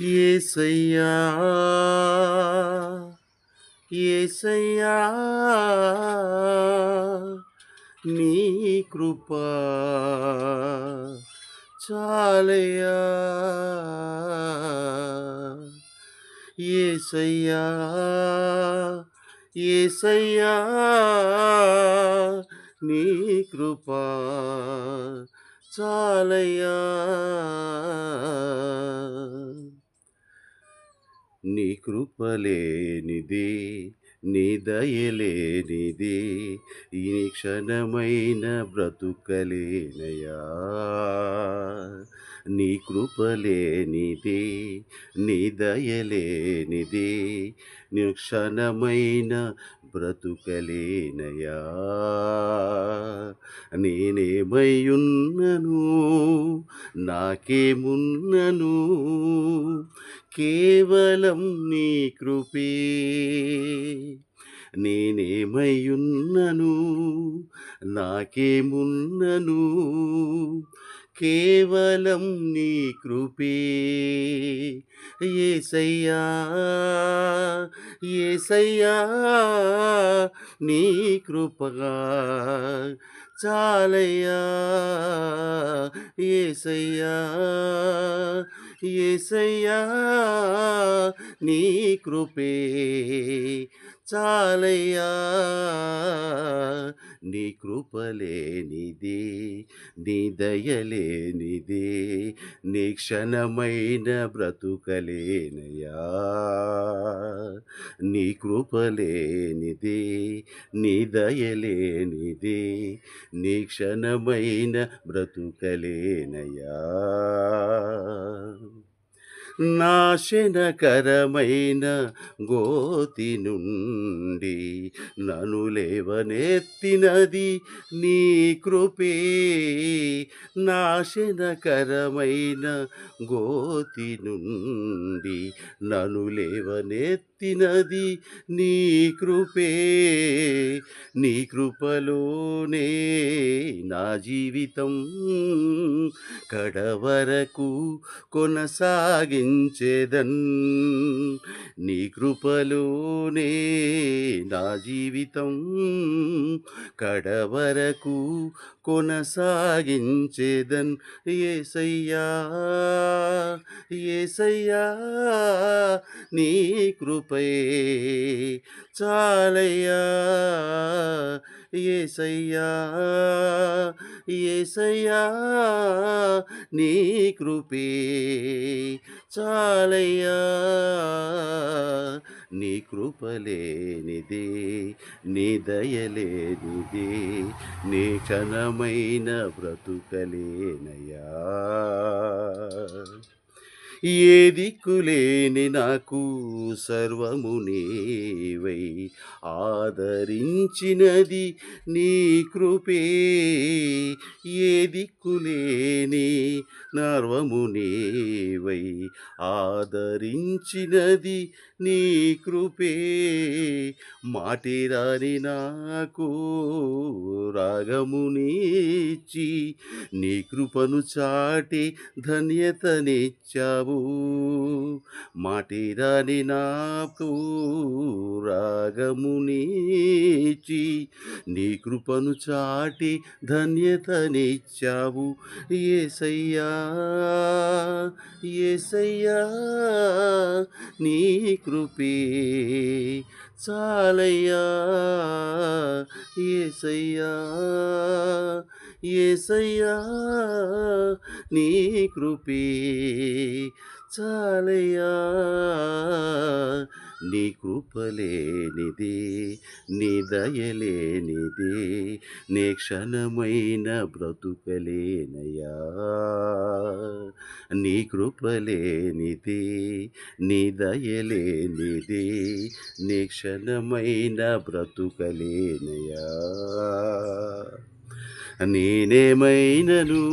ఏసయ్యా ఏసయ్యా నీ కృప చాలయ్యా. ఏసయ్యా ఏసయ్యా నీ కృప చాలయ్యా. నీ కృపలేనిది నీ దయలేనిది ఈ క్షణమైన బ్రతుకలేనయా నీ కృపలేనిది నీ దయలేనిది నిక్షణమైన బ్రతుకలేనయా నేనేమయ్యున్నను? నాకేమున్నను? కేవలం నీ కృపే. నేనేమయ్యున్నను? నాకేమున్నను? కేవలం నీ కృపే. ఏసయ్యా ఏసయ్యా నీ కృపగా చాలయ్యా ఏసయ్యా ఏసయ్యా నీ కృపే చాలయ్యా నీ కృపలేనిది నీ దయలేనిది నీ క్షణమైన బ్రతుకలేనయా నీ కృపలేనిది నీ దయలేనిది నీక్షణమైన బ్రతుకలేనయా నాశనకరమైన గోతి నుండి నను లేవనెత్తినది నీ కృపే. నాశనకరమైన గోతి నుండి నను లేవనెత్తినది నీ కృపే. నీ కృపలోనే నా జీవితం కడవరకు కొనసాగించేదన్ నీ కృపలోనే నా జీవితం కడవరకు కొనసాగించేదన్. ఏసయ్యా ఏసయ్యా నీ కృపే చాలయ్యా. ఏసయ్యా ఏసయ్యా నీ కృపే చాలయ్యా. నీ కృపలేనిది నీ దయలేనిది నీ క్షణమైన బ్రతుకలేనయ్యా ఏ దిక్కులేని నాకు సర్వము నీవై ఆదరించినది నీ కృపే. ఏ దిక్కులేని నర్వము నీవై ఆదరించినది నీ కృపే. మాటిరాని నాకు రాగమునిచ్చి నీ కృపను చాటి ధన్యతనిచ్చావు మాటిరాని నాకు రాగమునిచి నీ కృపను చాటి ధన్యతనిచ్చావు. ఏసయ్యా ఏసయ్యా నీ కృపే చాలయ్యా. ఏసయ్యా ఏసయ్యా నీ కృపే చాలయ్యా. నీ కృపలేనిది నీ దయలేనిది నీ క్షణమైన బ్రతుకలేనయా నీ కృపలేనిది నీ దయలేనిది నీ క్షణమైన బ్రతుకలేనయా నేనేమైనను?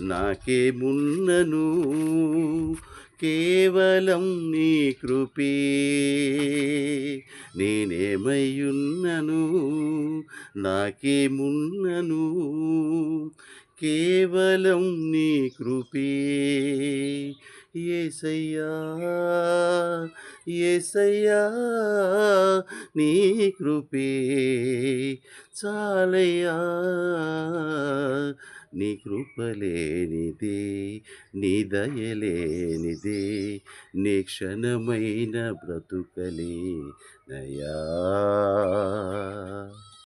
నాకేమున్నను? కేవలం నీ కృపే. నేనేమయ్యున్నను? నాకేమున్నను? కేవలం నీ కృపే. ఏసయ్యా యేసయ్యా నీ కృపే చాలయ్యా. నీ కృపలేనిదే నీ దయలేనిదే నీ క్షణమైన బ్రతుకలే నయా